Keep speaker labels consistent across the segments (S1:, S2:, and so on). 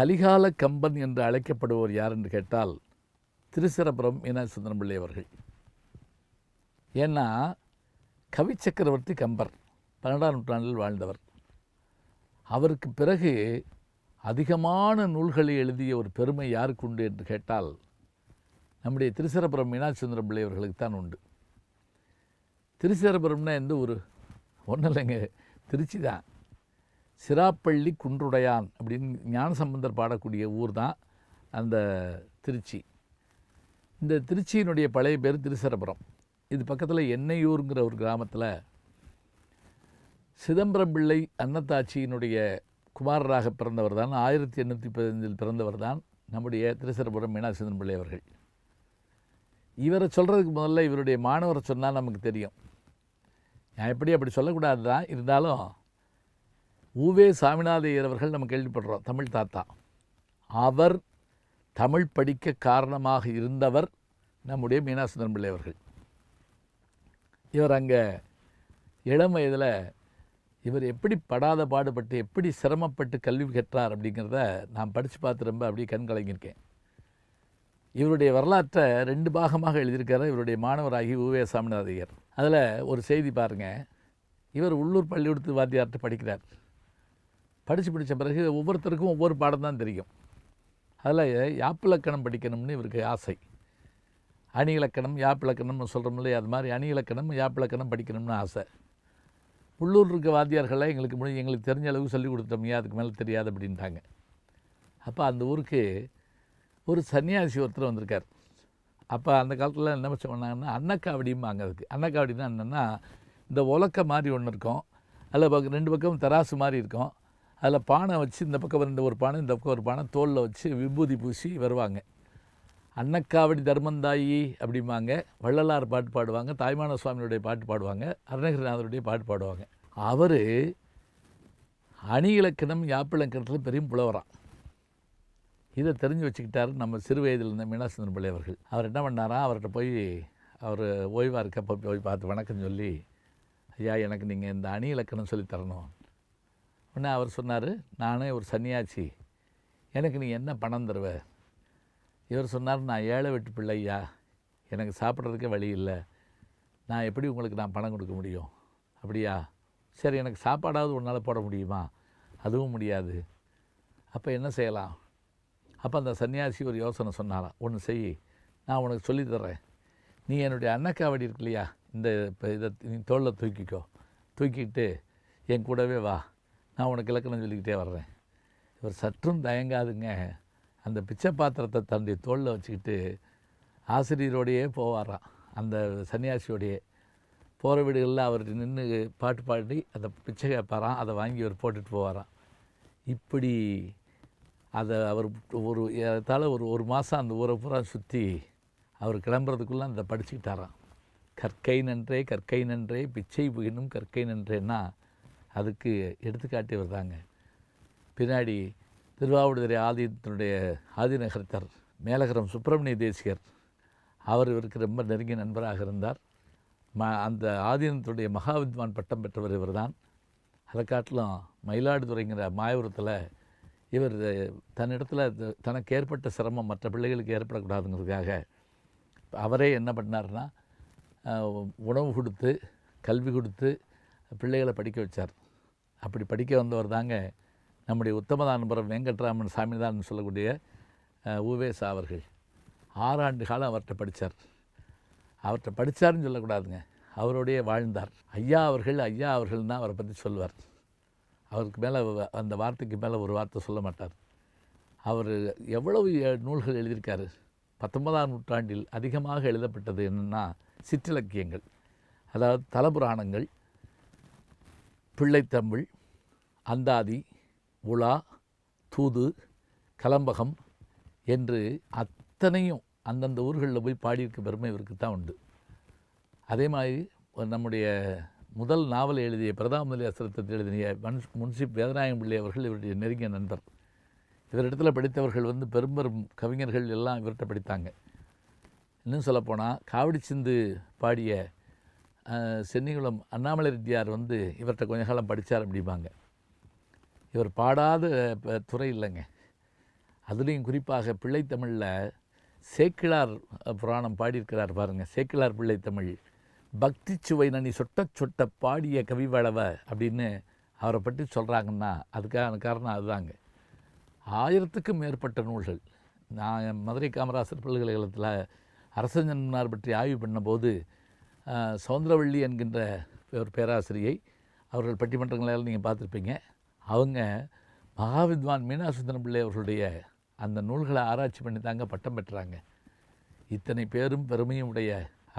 S1: கலிகால கம்பன் என்று அழைக்கப்படுவோர் யார் என்று கேட்டால் திருச்சிரபுரம் மீனாட்சி சுந்தரம் பிள்ளை அவர்கள். ஏன்னா கவி சக்கரவர்த்தி கம்பர் பன்னெண்டாம் நூற்றாண்டில் வாழ்ந்தவர். அவருக்கு பிறகு அதிகமான நூல்களை எழுதிய ஒரு பெருமை யாருக்கு உண்டு என்று கேட்டால் நம்முடைய திருச்சிரபுரம் மீனாட்சி சுந்தரம் பிள்ளை அவர்களுக்கு தான் உண்டு. திருச்சிரபுரம்னா எந்த ஒரு ஒன்றும் இல்லைங்க. திருச்சி தான். சிராப்பள்ளி குன்றுடையான் அப்படின்னு ஞானசம்பந்தர் பாடக்கூடிய ஊர் தான் அந்த திருச்சி. இந்த திருச்சியினுடைய பழைய பேர் திருசரபுரம். இது பக்கத்தில் எண்ணெயூருங்கிற ஒரு கிராமத்தில் சிதம்பரம் பிள்ளை அன்னத்தாச்சியினுடைய குமாரராக பிறந்தவர் தான். ஆயிரத்தி எண்ணூற்றி பதினஞ்சில் பிறந்தவர் தான் நம்முடைய திருசரபுரம் மீனாட்சிந்தன் பிள்ளை அவர்கள். இவரை சொல்கிறதுக்கு முதல்ல இவருடைய மாணவரை சொன்னால் நமக்கு தெரியும். நான் எப்படி அப்படி சொல்லக்கூடாது தான் இருந்தாலும் ஊவே சாமிநாதையர் அவர்கள் நம்ம கேள்விப்படுறோம் தமிழ் தாத்தா. அவர் தமிழ் படிக்க காரணமாக இருந்தவர் நம்முடைய மீனாசுந்தரம் பிள்ளை அவர்கள். இவர் அங்கே இளம் வயதில் இவர் எப்படி படாத பாடுபட்டு எப்படி சிரமப்பட்டு கல்வி கற்றார் அப்படிங்கிறத நான் படித்து பார்த்து ரொம்ப அப்படியே கண் கலங்கியிருக்கேன். இவருடைய வரலாற்றை ரெண்டு பாகமாக எழுதியிருக்காரு இவருடைய மாணவராகி உவே சாமிநாதையர். அதில் ஒரு செய்தி பாருங்கள் இவர் உள்ளூர் பள்ளிக்கூடத்து வாத்தியார்கிட்ட படிக்கிறார். படித்து படித்த பிறகு ஒவ்வொருத்தருக்கும் ஒவ்வொரு பாடம் தான் தெரியும். அதில் யாப்பிலக்கணம் படிக்கணும்னு இவருக்கு ஆசை. அணி இலக்கணம் யாப்பிலக்கணம்னு சொல்கிறோம் இல்லையா? அது மாதிரி அணி இலக்கணம் யாப்பிலக்கணம் படிக்கணும்னு ஆசை. உள்ளூர் இருக்க வாத்தியார்களை எங்களுக்கு முடிஞ்சு எங்களுக்கு தெரிஞ்ச அளவுக்கு சொல்லிக் கொடுத்தோம்யா அதுக்கு மேலே தெரியாது அப்படின்ட்டாங்க. அப்போ அந்த ஊருக்கு ஒரு சன்னியாசி ஒருத்தர் வந்திருக்கார். அப்போ அந்த காலத்தில் என்ன சொன்னாங்கன்னா அன்னக்காவடிம்பாங்க அதுக்கு. அன்னக்காவடினா என்னென்னா இந்த உலக்க மாதிரி ஒன்று இருக்கும். அதில் பக்கம் ரெண்டு பக்கம் தராசு மாதிரி இருக்கும். அதில் பானை வச்சு இந்த பக்கம் ரெண்டு ஒரு பானை இந்த பக்கம் ஒரு பானை தோலில் வச்சு விபூதி பூசி வருவாங்க. அன்னக்காவடி தர்மந்தாயி அப்படிம்பாங்க. வள்ளலார் பாட்டு பாடுவாங்க. தாய்மான சுவாமியுடைய பாட்டு பாடுவாங்க. அருணகிரிநாதருடைய பாட்டு பாடுவாங்க. அவர் அணி இலக்கணம் யாப்பிலக்கணத்தில் பெரிய புலவரான் இதை தெரிஞ்சு வச்சுக்கிட்டாரு நம்ம சிறு வயதில் இருந்த மீனாசுந்தரம் பிள்ளை அவர்கள். அவர் என்ன பண்ணாரா? அவர்கிட்ட போய் அவர் ஓய்வாக இருக்கப்போ போய் பார்த்து வணக்கம் சொல்லி ஐயா எனக்கு நீங்கள் இந்த அணி இலக்கணம் சொல்லி தரணும். உடனே அவர் சொன்னார் நானே ஒரு சன்னியாச்சி எனக்கு நீ என்ன பணம் தருவ? இவர் சொன்னார் நான் ஏழை வெட்டு பிள்ளையா. எனக்கு சாப்பிட்றதுக்கே வழி இல்லை. நான் எப்படி உங்களுக்கு நான் பணம் கொடுக்க முடியும்? அப்படியா? சரி எனக்கு சாப்பாடாவது உன்னால் போட முடியுமா? அதுவும் முடியாது. அப்போ என்ன செய்யலாம்? அப்போ அந்த சன்னியாசி ஒரு யோசனை சொன்னாராம் ஒன்று செய் நான் உனக்கு சொல்லித் தர்றேன். நீ என்னுடைய அன்னக்காவடி இருக்கு இல்லையா இந்த இப்போ இதை நீ தோளில் தூக்கிக்கோ. தூக்கிட்டு என் கூடவே வா. நான் உனக்கு இலக்கணம் சொல்லிக்கிட்டே வர்றேன். இவர் சற்றும் தயங்காதுங்க. அந்த பிச்சை பாத்திரத்தை தன்னுடைய தோளில் வச்சுக்கிட்டு ஆசிரியரோடையே போவாராம் அந்த சன்னியாசியோடையே. போகிற வீடுகளில் அவர் நின்று பாட்டு பாடி அந்த பிச்சை கேட்பாராம் அதை வாங்கி அவர் போட்டுட்டு போவாராம். இப்படி அதை அவர் ஒரு ஏறத்தாழ ஒரு ஒரு மாதம் அந்த ஊரை பூரா சுற்றி அவர் கிளம்புறதுக்குள்ளே அந்த படிச்சுக்கிட்டாராம். கற்கை நன்றே கற்கை நன்றே பிச்சை புகினும் கற்கை நன்றேன்னா அதுக்கு எடுத்துக்காட்டியவர் தாங்க பின்னாடி திருவாவூடுதுறை ஆதீனத்தினுடைய ஆதிநகர்த்தர் மேலகரம் சுப்பிரமணிய தேசிகர். அவர் இவருக்கு ரொம்ப நெருங்கிய நண்பராக இருந்தார். ம அந்த ஆதீனத்துடைய மகாவித்வான் பட்டம் பெற்றவர் இவர் தான் அதை காட்டிலும் மயிலாடுதுறைங்கிற மாயபுரத்தில் இவர் தன்னிடத்தில் தனக்கு ஏற்பட்ட சிரமம் மற்ற பிள்ளைகளுக்கு ஏற்படக்கூடாதுங்கிறதுக்காக அவரே என்ன பண்ணார்னா உணவு கொடுத்து கல்வி கொடுத்து பிள்ளைகளை படிக்க வச்சார். அப்படி படிக்க வந்தவர் தாங்க நம்முடைய உத்தமதானபுரம் வெங்கட்ராமன் சாமிதான் சொல்லக்கூடிய உவேசா அவர்கள். ஆறாண்டு காலம் அவர்கிட்ட படித்தார் அவர்கிட்ட படித்தாருன்னு சொல்லக்கூடாதுங்க. அவருடைய வாழ்ந்தார். ஐயா அவர்கள் ஐயா அவர்கள் தான் அவரை பற்றி சொல்லுவார். அவருக்கு மேலே அந்த வார்த்தைக்கு மேலே ஒரு வார்த்தை சொல்ல மாட்டார். அவர் எவ்வளவு நூல்கள் எழுதியிருக்காரு? பத்தொன்பதாம் நூற்றாண்டில் அதிகமாக எழுதப்பட்டது என்னென்னா சிற்றிலக்கியங்கள். அதாவது தலபுராணங்கள் பிள்ளைத்தமிழ் அந்தாதி உலா தூது கலம்பகம் என்று அத்தனையும் அந்தந்த ஊர்களில் போய் பாடியிருக்க பெருமை இவருக்கு தான் உண்டு. அதே மாதிரி நம்முடைய முதல் நாவல் எழுதிய பிரதாமலி அசரத்தை எழுதிய மன்ஸ் முன்சிப் வேதநாயகம் பிள்ளை அவர்கள் இவருடைய நெருங்கிய நண்பர். இவரிடத்தில் படித்தவர்கள் வந்து பெரும்பெரும் கவிஞர்கள் எல்லாம் இவர்கிட்ட படித்தாங்க. இன்னும் சொல்லப்போனால் காவடி சிந்து பாடிய சென்னிகுளம் அண்ணாமலை ரெட்டியார் வந்து இவர்கிட்ட கொஞ்ச காலம் படித்தார் அப்படிம்பாங்க. இவர் பாடாத துறை இல்லைங்க. அதுலேயும் குறிப்பாக பிள்ளைத்தமிழில் சேக்கிழார் புராணம் பாடியிருக்கிறார் பாருங்கள் சேக்கிழார் பிள்ளைத்தமிழ் பக்தி சுவை நனி சொட்ட சொட்ட பாடிய கவிவளவ அப்படின்னு அவரை பற்றி சொல்கிறாங்கன்னா அதுக்கான காரணம் அதுதாங்க. ஆயிரத்துக்கும் மேற்பட்ட நூல்கள். நான் மதுரை காமராசர் பல்கலைக்கழகத்தில் அரசஞ்சன்மார் பற்றி ஆய்வு பண்ணும்போது சௌந்தரவள்ளி என்கின்ற ஒரு பேராசிரியை அவர்கள் பட்டிமன்றங்களால் நீங்கள் பார்த்துருப்பீங்க. அவங்க மகாவித்வான் மீனாசுந்தரம் பிள்ளை அவர்களுடைய அந்த நூல்களை ஆராய்ச்சி பண்ணி தாங்க பட்டம் பெற்றாங்க. இத்தனை பேரும் பெருமையும் உடைய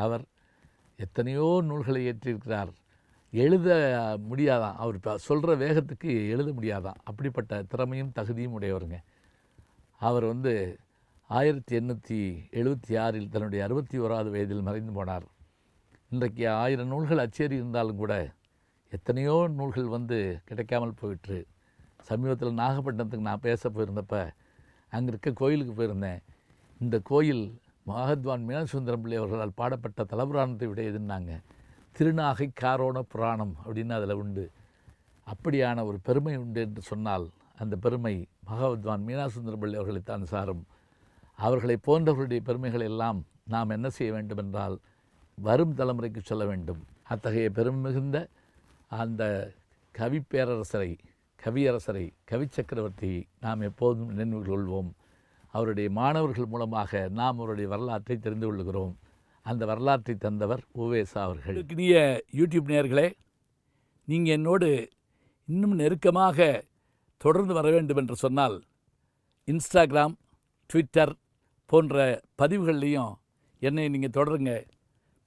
S1: அவர் எத்தனையோ நூல்களை இயற்றியிருக்கிறார் எழுத முடியாதான் அவர் இப்போ சொல்கிற வேகத்துக்கு எழுத முடியாதான். அப்படிப்பட்ட திறமையும் தகுதியும் உடையவருங்க. அவர் வந்து ஆயிரத்தி எண்ணூற்றி எழுபத்தி ஆறில் தன்னுடைய அறுபத்தி ஓராவது வயதில் மறைந்து போனார். இன்றைக்கு ஆயிரம் நூல்கள் அச்சேறி இருந்தாலும் கூட எத்தனையோ நூல்கள் வந்து கிடைக்காமல் போயிற்று. சமீபத்தில் நாகப்பட்டினத்துக்கு நான் பேச போயிருந்தப்ப அங்கே இருக்க கோயிலுக்கு போயிருந்தேன். இந்த கோயில் மகாத்வான் மீனசுந்தரம் பிள்ளை அவர்களால் பாடப்பட்ட தலபுராணத்தை உடையதுன்னாங்க திருநாகை காரோண புராணம் அப்படின்னு அதில் உண்டு. அப்படியான ஒரு பெருமை உண்டு என்று சொன்னால் அந்த பெருமை மகாவித்வான் மீனாசுந்தரம் பிள்ளை அவர்களைத்தான் சாரும். அவர்களை போன்றவர்களுடைய பெருமைகளை எல்லாம் நாம் என்ன செய்ய வேண்டும் என்றால் வரும் தலைமுறைக்கு சொல்ல வேண்டும். அத்தகைய பெரும் மிகுந்த அந்த கவி பேரரசரை கவியரசரை கவி சக்கரவர்த்தி நாம் எப்போதும் நினைவு கொள்வோம். அவருடைய மாணவர்கள் மூலமாக நாம் அவருடைய வரலாற்றை தெரிந்து கொள்கிறோம். அந்த வரலாற்றை தந்தவர் உவேசா அவர்கள். இனிய யூடியூப் நேயர்களே நீங்கள் என்னோடு இன்னும் நெருக்கமாக தொடர்ந்து வர வேண்டும் என்று சொன்னால் இன்ஸ்டாகிராம் ட்விட்டர் போன்ற பதிவுகள்லையும் என்னை நீங்கள் தொடருங்க.